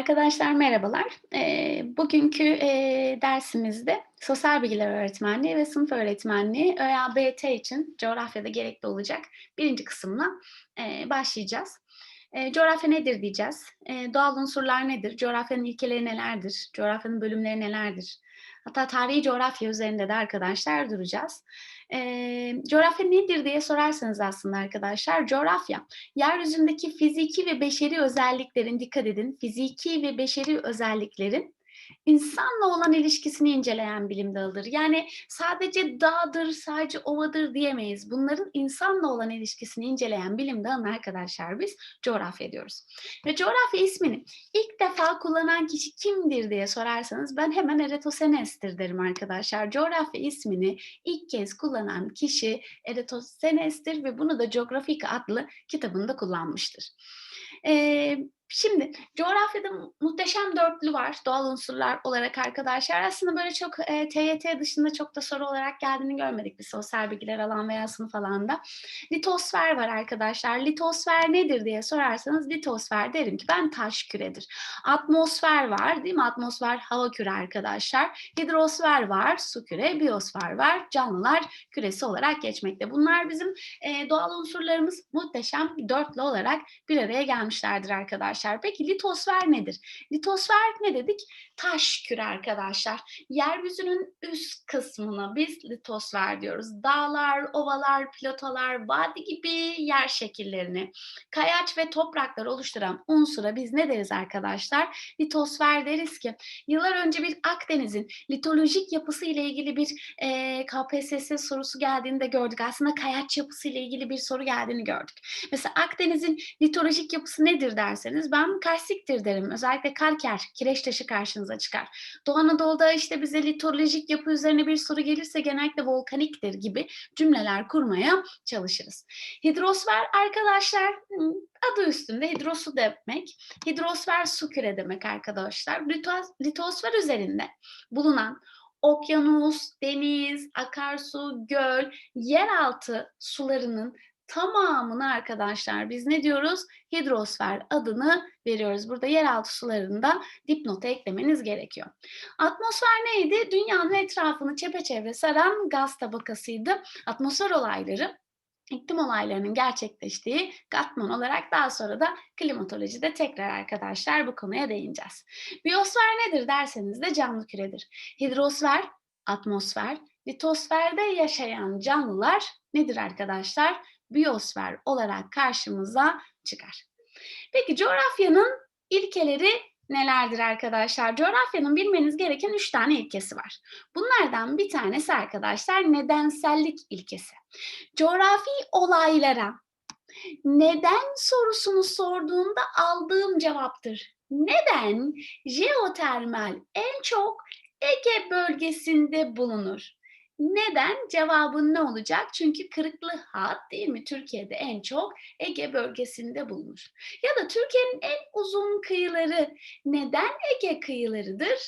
Arkadaşlar merhabalar. Eee, bugünkü, eee, dersimizde sosyal bilgiler öğretmenliği ve sınıf öğretmenliği ÖABT için coğrafyada gerekli olacak birinci kısımla, eee, başlayacağız. Eee, coğrafya nedir diyeceğiz. Eee, doğal unsurlar nedir? Coğrafyanın ilkeleri nelerdir? Coğrafyanın bölümleri nelerdir? Hatta tarihi coğrafya üzerinde de arkadaşlar duracağız. Eee, coğrafya nedir diye sorarsanız aslında arkadaşlar, coğrafya yeryüzündeki fiziki ve beşeri özelliklerin, dikkat edin, fiziki ve beşeri özelliklerin insanla olan ilişkisini inceleyen bilim dalıdır. Yani sadece dağdır, sadece ovadır diyemeyiz. Bunların insanla olan ilişkisini inceleyen bilim dalına arkadaşlar biz coğrafya diyoruz. Ve coğrafya ismini ilk defa kullanan kişi kimdir diye sorarsanız ben hemen Eratosthenes'tir derim arkadaşlar. Coğrafya ismini ilk kez kullanan kişi Eratosthenes'tir ve bunu da Geographica adlı kitabında kullanmıştır. Ee, şimdi coğrafyada muhteşem dörtlü var doğal unsurlar olarak arkadaşlar. Aslında böyle çok e, TYT dışında çok da soru olarak geldiğini görmedik bir sosyal bilgiler alan veya sınıf alanda. Litosfer var arkadaşlar. Litosfer nedir diye sorarsanız litosfer derim ki ben taş küredir. Atmosfer var değil mi? Atmosfer hava küre arkadaşlar. Hidrosfer var su küre. Biyosfer var canlılar küresi olarak geçmekte. Bunlar bizim e, doğal unsurlarımız muhteşem dörtlü olarak bir araya gelmişlerdir arkadaşlar. Peki litosfer nedir? Litosfer ne dedik? Taş küre arkadaşlar. Yeryüzünün üst kısmına biz litosfer diyoruz. Dağlar, ovalar, platolar, vadi gibi yer şekillerini, kayaç ve topraklar oluşturan unsura biz ne deriz arkadaşlar? Litosfer deriz ki yıllar önce bir Akdeniz'in litolojik yapısı ile ilgili bir e, KPSS sorusu geldiğini de gördük. Aslında kayaç yapısı ile ilgili bir soru geldiğini gördük. Mesela Akdeniz'in litolojik yapısı nedir derseniz ben karstiktir derim. Özellikle kalker, kireç taşı karşınıza çıkar. Doğu Anadolu'da işte bize litolojik yapı üzerine bir soru gelirse genellikle volkaniktir gibi cümleler kurmaya çalışırız. Hidrosfer arkadaşlar adı üstünde hidrosu demek. Hidrosfer su küre demek arkadaşlar. Litosfer üzerinde bulunan okyanus, deniz, akarsu, göl, yeraltı sularının tamamını arkadaşlar biz ne diyoruz? Hidrosfer adını veriyoruz. Burada yeraltı sularında dipnota eklemeniz gerekiyor. Atmosfer neydi? Dünyanın etrafını çepeçevre saran gaz tabakasıydı. Atmosfer olayları iklim olaylarının gerçekleştiği katman olarak daha sonra da klimatolojide tekrar arkadaşlar bu konuya değineceğiz. Biyosfer nedir derseniz de canlı küredir. Hidrosfer, atmosfer, litosferde yaşayan canlılar nedir arkadaşlar? Biyosfer olarak karşımıza çıkar. Peki coğrafyanın ilkeleri nelerdir arkadaşlar? Coğrafyanın bilmeniz gereken üç tane ilkesi var. Bunlardan bir tanesi arkadaşlar nedensellik ilkesi. Coğrafi olaylara neden sorusunu sorduğunda aldığım cevaptır. Neden jeotermal en çok Ege bölgesinde bulunur? Neden? Cevabın ne olacak? Çünkü kırıklı hat değil mi? Türkiye'de en çok Ege bölgesinde bulunur. Ya da Türkiye'nin en uzun kıyıları neden Ege kıyılarıdır?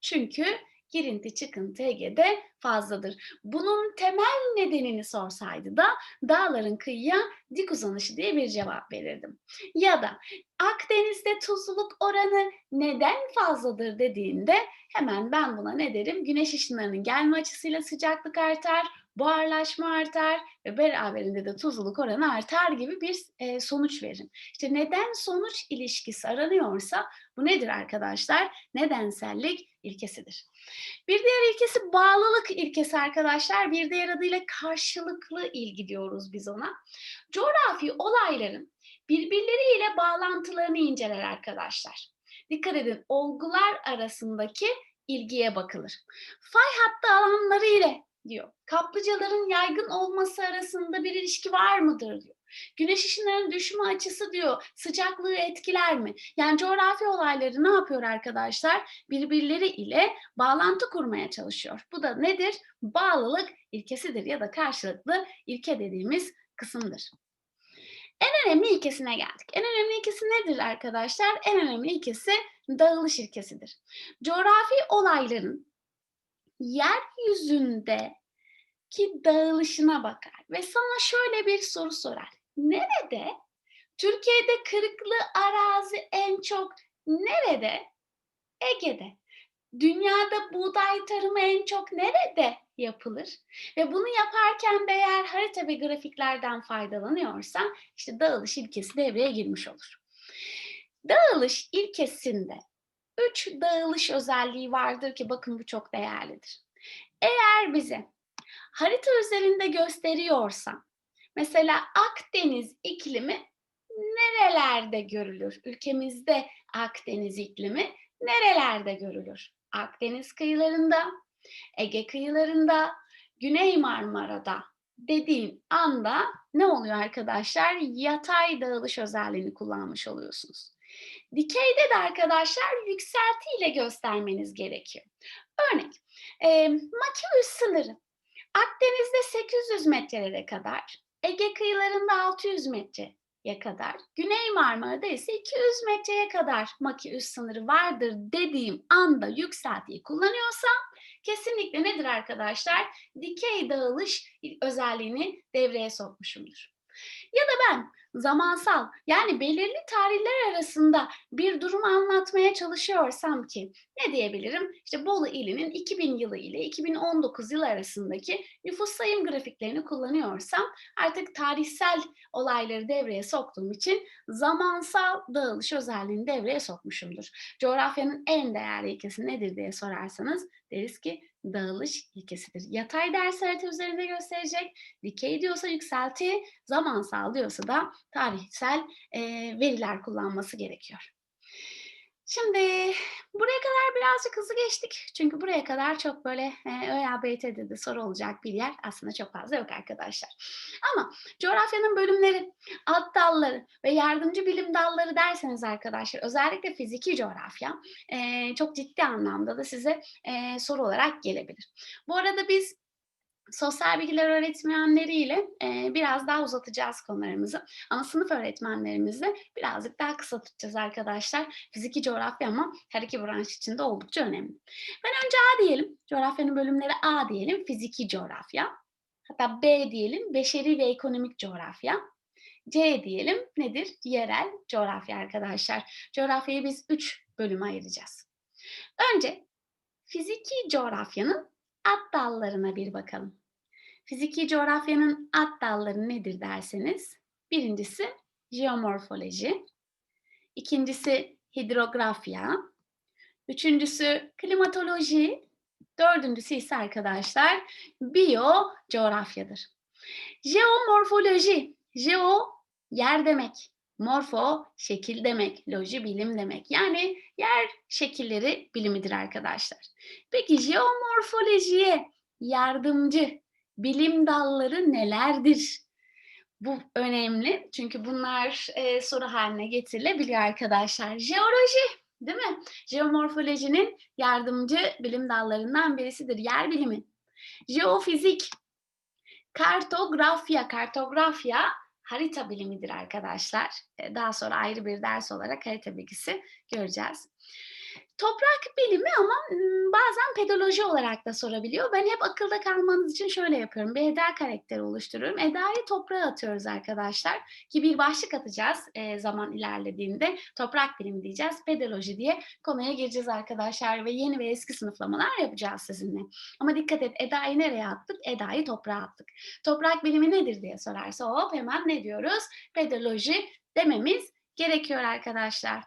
Çünkü girinti çıkıntı Ege'de fazladır. Bunun temel nedenini sorsaydı da dağların kıyıya dik uzanışı diye bir cevap verirdim. Ya da Akdeniz'de tuzluluk oranı neden fazladır dediğinde hemen ben buna ne derim? Güneş ışınlarının gelme açısıyla sıcaklık artar, buharlaşma artar ve beraberinde de tuzluluk oranı artar gibi bir e, sonuç verin. İşte neden sonuç ilişkisi aranıyorsa bu nedir arkadaşlar? Nedensellik ilkesidir. Bir diğer ilkesi bağlılık ilkesi arkadaşlar. Bir diğer adıyla karşılıklı ilgi diyoruz biz ona. Coğrafi olayların birbirleriyle bağlantılarını inceler arkadaşlar. Dikkat edin olgular arasındaki ilgiye bakılır. Fay hattı alanları ile diyor. Kaplıcaların yaygın olması arasında bir ilişki var mıdır diyor. Güneş ışınlarının düşme açısı diyor sıcaklığı etkiler mi? Yani coğrafi olayları ne yapıyor arkadaşlar? Birbirleri ile bağlantı kurmaya çalışıyor. Bu da nedir? Bağlılık ilkesidir ya da karşılıklı ilke dediğimiz kısımdır. En önemli ilkesine geldik. En önemli ilkesi nedir arkadaşlar? En önemli ilkesi dağılış ilkesidir. Coğrafi olayların yeryüzünde ki dağılışına bakar ve sana şöyle bir soru sorar. Nerede? Türkiye'de kırıklı arazi en çok nerede? Ege'de. Dünyada buğday tarımı en çok nerede yapılır? Ve bunu yaparken de eğer harita ve grafiklerden faydalanıyorsan işte dağılış ilkesi devreye girmiş olur. Dağılış ilkesinde üç dağılış özelliği vardır ki bakın bu çok değerlidir. Eğer bize harita üzerinde gösteriyorsa mesela Akdeniz iklimi nerelerde görülür? Ülkemizde Akdeniz iklimi nerelerde görülür? Akdeniz kıyılarında, Ege kıyılarında, Güney Marmara'da dediğin anda ne oluyor arkadaşlar? Yatay dağılış özelliğini kullanmış oluyorsunuz. Dikeyde de arkadaşlar yükseltiyle göstermeniz gerekiyor. Örnek, e, Makius sınırı Akdeniz'de 800 metrelere kadar, Ege kıyılarında 600 metreye kadar, Güney Marmara'da ise 200 metreye kadar Makius sınırı vardır dediğim anda yükseltiyi kullanıyorsam kesinlikle nedir arkadaşlar? Dikey dağılış özelliğini devreye sokmuşumdur. Ya da ben zamansal yani belirli tarihler arasında bir durum anlatmaya çalışıyorsam ki ne diyebilirim? İşte Bolu ilinin 2000 yılı ile 2019 yılı arasındaki nüfus sayım grafiklerini kullanıyorsam artık tarihsel olayları devreye soktuğum için zamansal dağılış özelliğini devreye sokmuşumdur. Coğrafyanın en değerli ilkesi nedir diye sorarsanız deriz ki dağılış ilkesidir. Yatay ders harita üzerinde gösterecek. Dikey diyorsa yükselti, zamansal diyorsa da tarihsel e, veriler kullanması gerekiyor. Şimdi birazcık hızlı geçtik. Çünkü buraya kadar çok böyle e, ÖYABT'de de soru olacak bir yer aslında çok fazla yok arkadaşlar. Ama coğrafyanın bölümleri, alt dalları ve yardımcı bilim dalları derseniz arkadaşlar özellikle fiziki coğrafya e, çok ciddi anlamda da size e, soru olarak gelebilir. Bu arada biz sosyal bilgiler öğretmenleriyle e, biraz daha uzatacağız konularımızı. Ama sınıf öğretmenlerimizle birazcık daha kısa tutacağız arkadaşlar. Fiziki coğrafya ama her iki branş için de oldukça önemli. Ben önce A diyelim. Coğrafyanın bölümleri A diyelim. Fiziki coğrafya. Hatta B diyelim. Beşeri ve ekonomik coğrafya. C diyelim nedir? Yerel coğrafya arkadaşlar. Coğrafyayı biz üç bölüme ayıracağız. Önce fiziki coğrafyanın at dallarına bir bakalım. Fiziki coğrafyanın at dalları nedir derseniz, birincisi jeomorfoloji, ikincisi hidrografya, üçüncüsü klimatoloji, dördüncüsü ise arkadaşlar biyo coğrafyadır. Jeomorfoloji, jeo yer demek, morfo şekil demek, loji bilim demek. Yani yer şekilleri bilimidir arkadaşlar. Peki jeomorfolojiye yardımcı bilim dalları nelerdir? Bu önemli çünkü bunlar e, soru haline getirilebiliyor arkadaşlar. Jeoloji değil mi? Jeomorfolojinin yardımcı bilim dallarından birisidir. Yer bilimi. Jeofizik, kartografya, kartografya harita bilimidir arkadaşlar. Daha sonra ayrı bir ders olarak harita bilgisi göreceğiz. Toprak bilimi ama bazen pedoloji olarak da sorabiliyor. Ben hep akılda kalmanız için şöyle yapıyorum. Bir eda karakteri oluşturuyorum. Eda'yı toprağa atıyoruz arkadaşlar. Ki bir başlık atacağız e, zaman ilerlediğinde. Toprak bilimi diyeceğiz. Pedoloji diye konuya gireceğiz arkadaşlar. Ve yeni ve eski sınıflamalar yapacağız sizinle. Ama dikkat et Eda'yı nereye attık? Eda'yı toprağa attık. Toprak bilimi nedir diye sorarsa hop hemen ne diyoruz? Pedoloji dememiz gerekiyor arkadaşlar.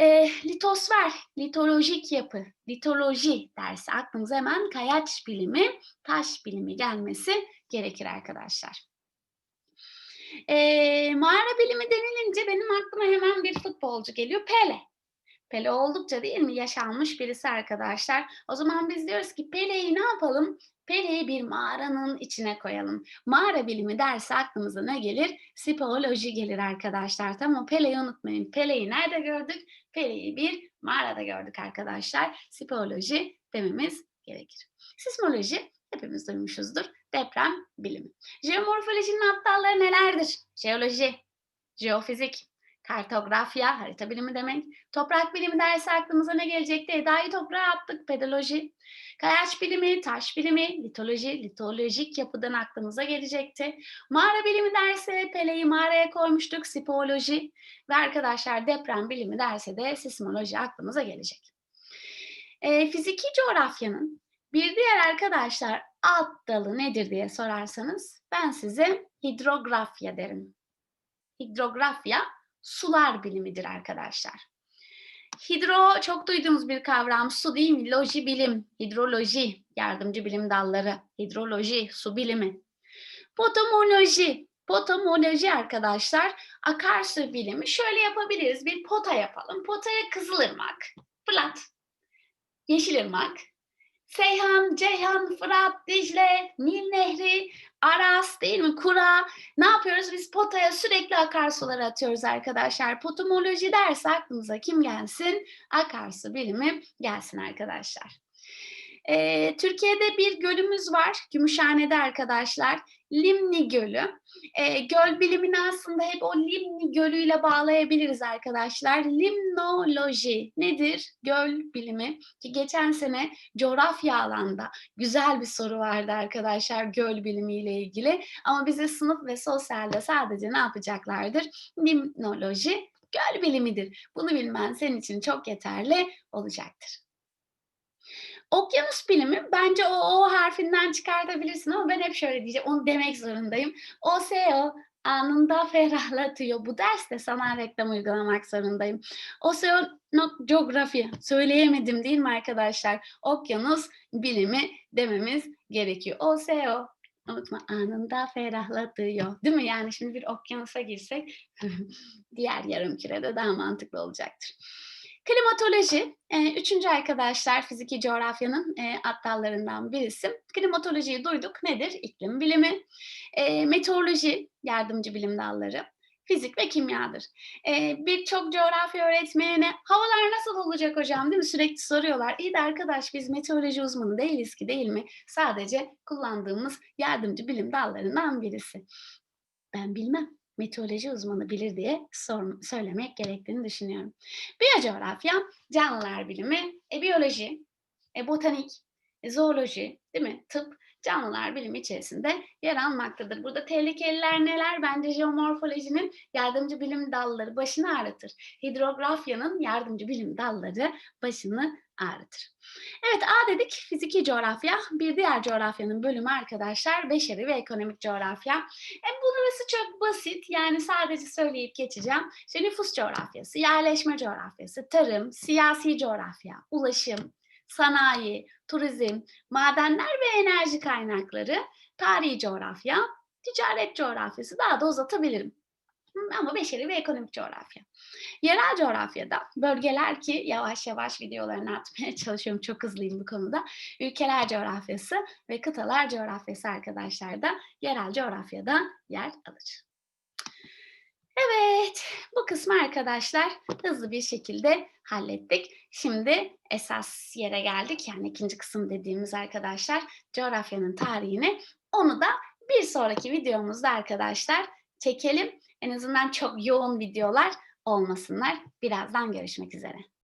E, litosfer, litolojik yapı, litoloji dersi aklınıza hemen kayaç bilimi, taş bilimi gelmesi gerekir arkadaşlar. E, mağara bilimi denilince benim aklıma hemen bir futbolcu geliyor. Pele. Pele oldukça değil mi yaşanmış birisi arkadaşlar. O zaman biz diyoruz ki Pele'yi ne yapalım? Pele'yi bir mağaranın içine koyalım. Mağara bilimi dersi aklımıza ne gelir? Speleoloji gelir arkadaşlar. Tamam Pele'yi unutmayın. Pele'yi nerede gördük? Pele'yi bir mağarada gördük arkadaşlar. Speleoloji dememiz gerekir. Sismoloji hepimiz duymuşuzdur. Deprem bilimi. Jeomorfolojinin alt dalları nelerdir? Jeoloji, jeofizik, Kartografya, harita bilimi demek. Toprak bilimi dersi aklımıza ne gelecekti? Eda'yı toprağa attık, pedoloji. Kayaç bilimi, taş bilimi, litoloji, litolojik yapıdan aklımıza gelecekti. Mağara bilimi dersi, Pele'yi mağaraya koymuştuk, sipoloji. Ve arkadaşlar deprem bilimi derse de sismoloji aklımıza gelecek. E, fiziki coğrafyanın bir diğer arkadaşlar alt dalı nedir diye sorarsanız ben size hidrografya derim. Hidrografya sular bilimidir arkadaşlar. Hidro çok duyduğumuz bir kavram su değil mi? Loji bilim, hidroloji, yardımcı bilim dalları, hidroloji, su bilimi. Potamoloji, potamoloji arkadaşlar akarsu bilimi. Şöyle yapabiliriz, bir pota yapalım. Potaya Kızılırmak, Fırat, Yeşilırmak, Seyhan, Ceyhan, Fırat, Dicle, Nil Nehri, Aras değil mi? Kura. Ne yapıyoruz? Biz potaya sürekli akarsuları atıyoruz arkadaşlar. Potomoloji derse aklınıza kim gelsin? Akarsu bilimi gelsin arkadaşlar. Ee, Türkiye'de bir gölümüz var. Gümüşhane'de arkadaşlar. Limni Gölü. Ee, göl bilimini aslında hep o Limni Gölü ile bağlayabiliriz arkadaşlar. Limnoloji nedir? Göl bilimi. Ki geçen sene coğrafya alanda güzel bir soru vardı arkadaşlar göl bilimi ile ilgili. Ama bize sınıf ve sosyalde sadece ne yapacaklardır? Limnoloji göl bilimidir. Bunu bilmen senin için çok yeterli olacaktır. Okyanus bilimi bence o O harfinden çıkartabilirsin ama ben hep şöyle diyeceğim. Onu demek zorundayım. OSEO anında ferahlatıyor. Bu derste sana reklam uygulamak zorundayım. Oseanografi söyleyemedim değil mi arkadaşlar? Okyanus bilimi dememiz gerekiyor. OSEO unutma anında ferahlatıyor. Değil mi? Yani şimdi bir okyanusa girsek diğer yarım kürede daha mantıklı olacaktır. Klimatoloji, e, üçüncü arkadaşlar fiziki coğrafyanın e, alt dallarından birisi. Klimatolojiyi duyduk. Nedir? İklim bilimi. E, meteoroloji, yardımcı bilim dalları. Fizik ve kimyadır. Birçok coğrafya öğretmenine havalar nasıl olacak hocam değil mi? Sürekli soruyorlar. İyi de arkadaş biz meteoroloji uzmanı değiliz ki değil mi? Sadece kullandığımız yardımcı bilim dallarından birisi. Ben bilmem meteoroloji uzmanı bilir diye sor, söylemek gerektiğini düşünüyorum. Biyocoğrafya, canlılar bilimi, e, biyoloji, e, botanik, e, zooloji, değil mi? Tıp, canlılar bilimi içerisinde yer almaktadır. Burada tehlikeliler neler? Bence jeomorfolojinin yardımcı bilim dalları başını ağrıtır. Hidrografyanın yardımcı bilim dalları başını ağrıtır. Evet A dedik fiziki coğrafya. Bir diğer coğrafyanın bölümü arkadaşlar beşeri ve ekonomik coğrafya. E, burası çok basit yani sadece söyleyip geçeceğim. İşte nüfus coğrafyası, yerleşme coğrafyası, tarım, siyasi coğrafya, ulaşım, sanayi, turizm, madenler ve enerji kaynakları, tarihi coğrafya, ticaret coğrafyası daha da uzatabilirim ama beşeri ve ekonomik coğrafya. Yerel coğrafyada bölgeler ki yavaş yavaş videolarını atmaya çalışıyorum. Çok hızlıyım bu konuda. Ülkeler coğrafyası ve kıtalar coğrafyası arkadaşlar da yerel coğrafyada yer alır. Evet, bu kısmı arkadaşlar hızlı bir şekilde hallettik. Şimdi esas yere geldik. Yani ikinci kısım dediğimiz arkadaşlar coğrafyanın tarihini. Onu da bir sonraki videomuzda arkadaşlar çekelim. En azından çok yoğun videolar olmasınlar. Birazdan görüşmek üzere.